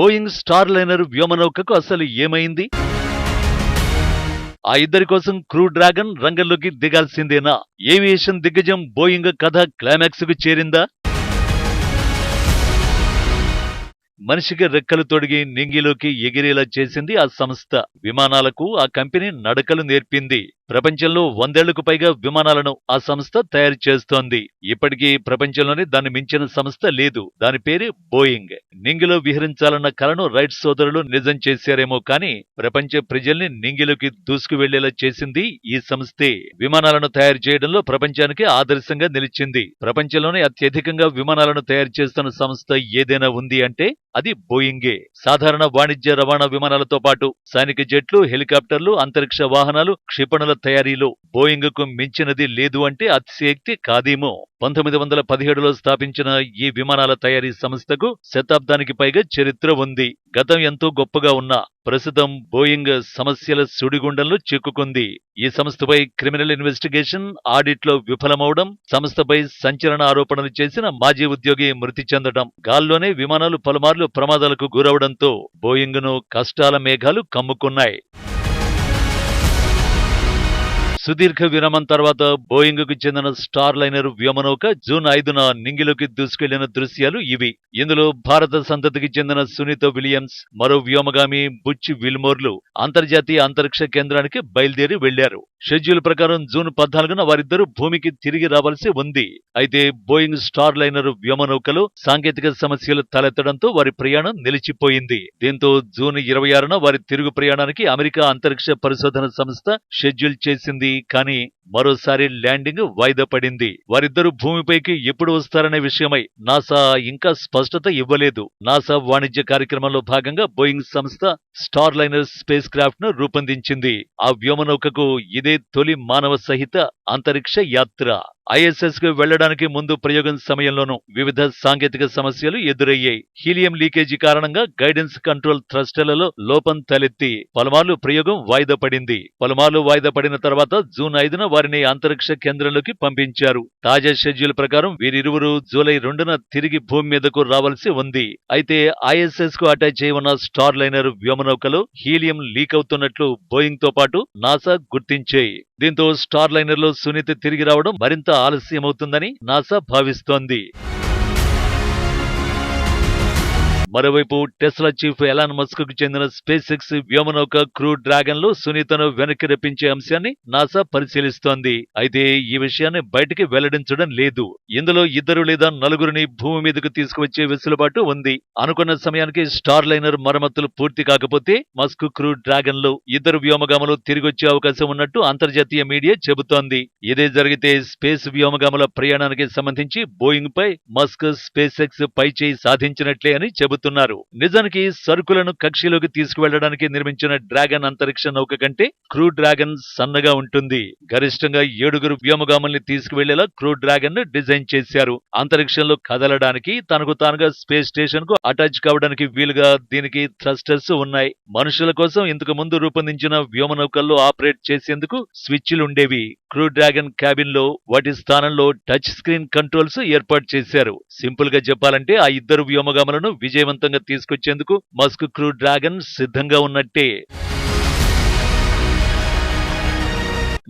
Boeing star liner వ్యోమనౌకకు అసలు ఏమైంది? ఆ ఇద్దరి కోసం క్రూ డ్రాగన్ రంగంలోకి దిగాల్సిందేనా? ఏవియేషన్ దిగ్గజం బోయింగ్ కథ క్లైమాక్స్కు చేరిందా? మనిషికి రెక్కలు తొడిగి నింగిలోకి ఎగిరేలా చేసింది ఆ సంస్థ. విమానాలకు ఆ కంపెనీ నడకలు నేర్పింది. ప్రపంచంలో వందేళ్ళకు పైగా విమానాలను ఆ సంస్థ తయారు చేస్తోంది. ఇప్పటికీ ప్రపంచంలోనే దాన్ని మించిన సంస్థ లేదు. దాని పేరు బోయింగ్. నింగిలో విహరించాలన్న కలను రైట్ సోదరులు నిజం చేశారేమో కానీ ప్రపంచ ప్రజల్ని నింగిలోకి దూసుకువెళ్ళేలా చేసింది ఈ సంస్థే. విమానాలను తయారు చేయడంలో ప్రపంచానికి ఆదర్శంగా నిలిచింది. ప్రపంచంలోనే అత్యధికంగా విమానాలను తయారు చేస్తున్న సంస్థ ఏదైనా ఉంది అంటే అది బోయింగే. సాధారణ వాణిజ్య రవాణా విమానాలతో పాటు సైనిక జెట్లు హెలికాప్టర్లు అంతరిక్ష వాహనాలు క్షిపణుల తయారీలో బోయింగ్కు మించినది లేదు అంటే అతిశయక్తి కాదేమో. పంతొమ్మిది వందల పదిహేడులో స్థాపించిన ఈ విమానాల తయారీ సంస్థకు శతాబ్దానికి పైగా చరిత్ర ఉంది. గతం ఎంతో గొప్పగా ఉన్నా ప్రస్తుతం బోయింగ్ సమస్యల సుడిగుండంలో చిక్కుకుంది. ఈ సంస్థపై క్రిమినల్ ఇన్వెస్టిగేషన్ ఆడిట్లో విఫలమవడం సంస్థపై సంచలన ఆరోపణలు చేసిన మాజీ ఉద్యోగి మృతి చెందడం గాల్లోనే విమానాలు పలుమార్లు ప్రమాదాలకు గురవడంతో బోయింగ్ను కష్టాల మేఘాలు కమ్ముకున్నాయి. సుదీర్ఘ విరామం తర్వాత బోయింగ్కు చెందిన స్టార్ లైనర్ వ్యోమనౌక జూన్ ఐదున నింగిలోకి దూసుకెళ్ళిన దృశ్యాలు ఇవి. ఇందులో భారత సంతతికి చెందిన సునీత విలియమ్స్ మరో వ్యోమగామి బుచ్ విల్మోర్లు అంతర్జాతీయ అంతరిక్ష కేంద్రానికి బయలుదేరి వెళ్ళారు షెడ్యూల్ ప్రకారం జూన్ పద్నాలుగున వారిద్దరూ భూమికి తిరిగి రావాల్సి ఉంది. అయితే బోయింగ్ స్టార్ లైనర్ వ్యోమనౌకలో సాంకేతిక సమస్యలు తలెత్తడంతో వారి ప్రయాణం నిలిచిపోయింది. దీంతో జూన్ ఇరవై ఆరున వారి తిరుగు ప్రయాణానికి అమెరికా అంతరిక్ష పరిశోధన సంస్థ షెడ్యూల్ చేసింది. కానీ మరోసారి ల్యాండింగ్ వాయిదా పడింది. వారిద్దరూ భూమిపైకి ఎప్పుడు వస్తారనే విషయమై నాసా ఇంకా స్పష్టత ఇవ్వలేదు. నాసా వాణిజ్య కార్యక్రమంలో భాగంగా బోయింగ్ సంస్థ స్టార్ లైనర్ స్పేస్ క్రాఫ్ట్ను రూపొందించింది. ఆ వ్యోమనౌకకు ఇదే తొలి మానవ సహిత అంతరిక్ష యాత్ర. ఐఎస్ఎస్కు వెళ్ళడానికి ముందు ప్రయోగం సమయంలోనూ వివిధ సాంకేతిక సమస్యలు ఎదురయ్యాయి. హీలియం లీకేజీ కారణంగా గైడెన్స్ కంట్రోల్ థ్రస్టర్లలో లోపం తలెత్తి పలుమార్లు ప్రయోగం వాయిదా పడింది. పలుమార్లు వాయిదా పడిన తర్వాత జూన్ ఐదున వారిని అంతరిక్ష కేంద్రంలోకి పంపించారు. తాజా షెడ్యూల్ ప్రకారం వీరిరువురు జూలై రెండున తిరిగి భూమి మీదకు రావాల్సి ఉంది. అయితే ఐఎస్ఎస్కు అటాచ్ చేయవన్న స్టార్ లైనర్ వ్యోమనౌకలో హీలియం లీక్ అవుతున్నట్లు బోయింగ్తో పాటు నాసా గుర్తించాయి. దీంతో స్టార్ లైనర్లో సునీత తిరిగి రావడం మరింత ఆలస్యమవుతుందని నాసా భావిస్తోంది. మరోవైపు టెస్లా చీఫ్ ఎలాన్ మస్క్కు చెందిన స్పేస్ ఎక్స్ వ్యోమనౌక క్రూ డ్రాగన్లో సునీతను వెనక్కి రప్పించే అంశాన్ని నాసా పరిశీలిస్తోంది. అయితే ఈ విషయాన్ని బయటికి వెల్లడించడం లేదు. ఇందులో ఇద్దరు లేదా నలుగురిని భూమి మీదకు తీసుకువచ్చే వెసులుబాటు ఉంది. అనుకున్న సమయానికి స్టార్ లైనర్ మరమ్మతులు పూర్తి కాకపోతే మస్క్ క్రూ డ్రాగన్లో ఇద్దరు వ్యోమగాములు తిరిగొచ్చే అవకాశం ఉన్నట్టు అంతర్జాతీయ మీడియా చెబుతోంది. ఇదే జరిగితే స్పేస్ వ్యోమగాముల ప్రయాణానికి సంబంధించి బోయింగ్ పై మస్క్ స్పేస్ ఎక్స్ పైచేయి సాధించినట్లే అని చెబుతున్నారు నిజానికి సరుకులను కక్షిలోకి తీసుకువెళ్ళడానికి నిర్మించిన డ్రాగన్ అంతరిక్ష నౌక కంటే క్రూ డ్రాగన్ సన్నగా ఉంటుంది. గరిష్టంగా ఏడుగురు వ్యోమగాముల్ని తీసుకువెళ్ళేలా క్రూ డ్రాగన్ను డిజైన్ చేశారు. అంతరిక్షంలో కదలడానికి తనకు తానుగా స్పేస్ స్టేషన్కు అటాచ్ కావడానికి వీలుగా దీనికి థ్రస్టర్స్ ఉన్నాయి. మనుషుల కోసం ఇంతకు ముందు రూపొందించిన వ్యోమ నౌకల్లో ఆపరేట్ చేసేందుకు స్విచ్లు ఉండేవి. క్రూ డ్రాగన్ క్యాబిన్లో వాటి స్థానంలో టచ్ స్క్రీన్ కంట్రోల్స్ ఏర్పాటు చేశారు. సింపుల్గా చెప్పాలంటే ఆ ఇద్దరు వ్యోమగాములను విజయవంతంగా తీసుకొచ్చేందుకు మస్క్ క్రూ డ్రాగన్ సిద్ధంగా ఉన్నట్టే.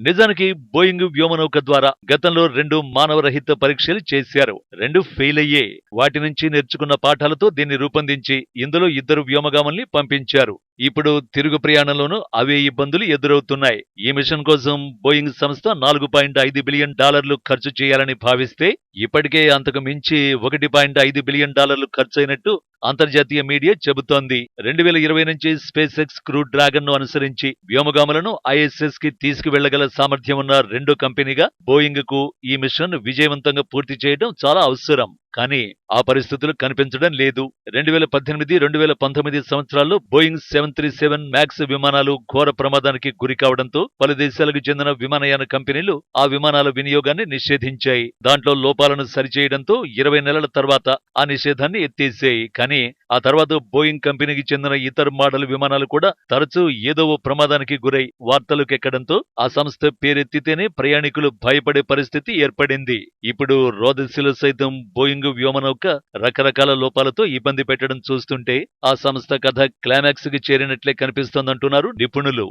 నిజానికి బోయింగ్ వ్యోమనౌక ద్వారా గతంలో రెండు మానవరహిత పరీక్షలు చేశారు. రెండు ఫెయిల్ అయ్యే. వాటి నుంచి నేర్చుకున్న పాఠాలతో దీన్ని రూపొందించి ఇందులో ఇద్దరు వ్యోమగామల్ని పంపించారు. ఇప్పుడు తిరుగు ప్రయాణంలోనూ అవే ఇబ్బందులు ఎదురవుతున్నాయి. ఈ మిషన్ కోసం బోయింగ్ సంస్థ నాలుగు పాయింట్ ఐదు బిలియన్ డాలర్లు ఖర్చు చేయాలని భావిస్తే ఇప్పటికే అంతకు మించి ఒకటి పాయింట్ ఐదు బిలియన్ డాలర్లు ఖర్చయినట్టు అంతర్జాతీయ మీడియా చెబుతోంది. రెండు వేల ఇరవై నుంచి స్పేస్ ఎక్స్ క్రూ డ్రాగన్ను అనుసరించి వ్యోమగాములను ఐఎస్ఎస్కి తీసుకువెళ్ళగల సామర్థ్యం ఉన్న రెండో కంపెనీగా బోయింగ్కు ఈ మిషన్ విజయవంతంగా పూర్తి చేయడం చాలా అవసరం. కానీ ఆ పరిస్థితులు కనిపించడం లేదు. రెండు వేల పద్దెనిమిది రెండు వేల పంతొమ్మిది సంవత్సరాల్లో Boeing seven three seven max విమానాలు ఘోర ప్రమాదానికి గురి కావడంతో పలు దేశాలకు చెందిన విమానయాన కంపెనీలు ఆ విమానాల వినియోగాన్ని నిషేధించాయి. దాంట్లో లోపాలను సరిచేయడంతో ఇరవై నెలల తర్వాత ఆ నిషేధాన్ని ఎత్తేసాయి. కానీ ఆ తర్వాత బోయింగ్ కంపెనీకి చెందిన ఇతర మోడల్ విమానాలు కూడా తరచూ ఏదో ఓ ప్రమాదానికి గురై వార్తలకు ఎక్కడంతో ఆ సంస్థ పేరెత్తితేనే ప్రయాణికులు భయపడే పరిస్థితి ఏర్పడింది. ఇప్పుడు రోదశిలో సైతం బోయింగ్ బోయింగ్ వ్యోమనౌక రకరకాల లోపాలతో ఇబ్బంది పెట్టడం చూస్తుంటే ఆ సంస్థ కథ క్లైమాక్స్కి చేరినట్లే కనిపిస్తోందంటున్నారు నిపుణులు.